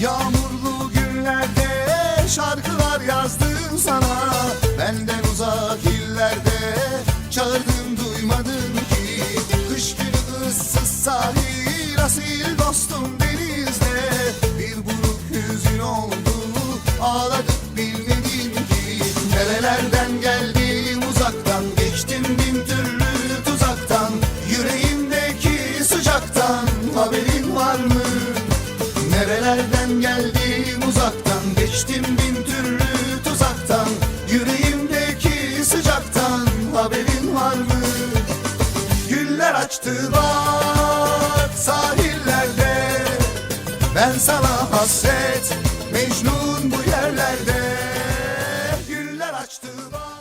Yağmurlu günlerde şarkılar yazdım sana. Benden uzak illerde çağırdım duymadın ki. Kış günü ıssız sahil asil dostum denizde. Bir buruk hüzün oldu ağladık bilmedin ki. Nerelerden gel Nereden geldim uzaktan Geçtim bin türlü tuzaktan Yüreğimdeki sıcaktan Haberin var mı? Güller açtı bak sahillerde Ben sana hasret Mecnun bu yerlerde Güller açtı bak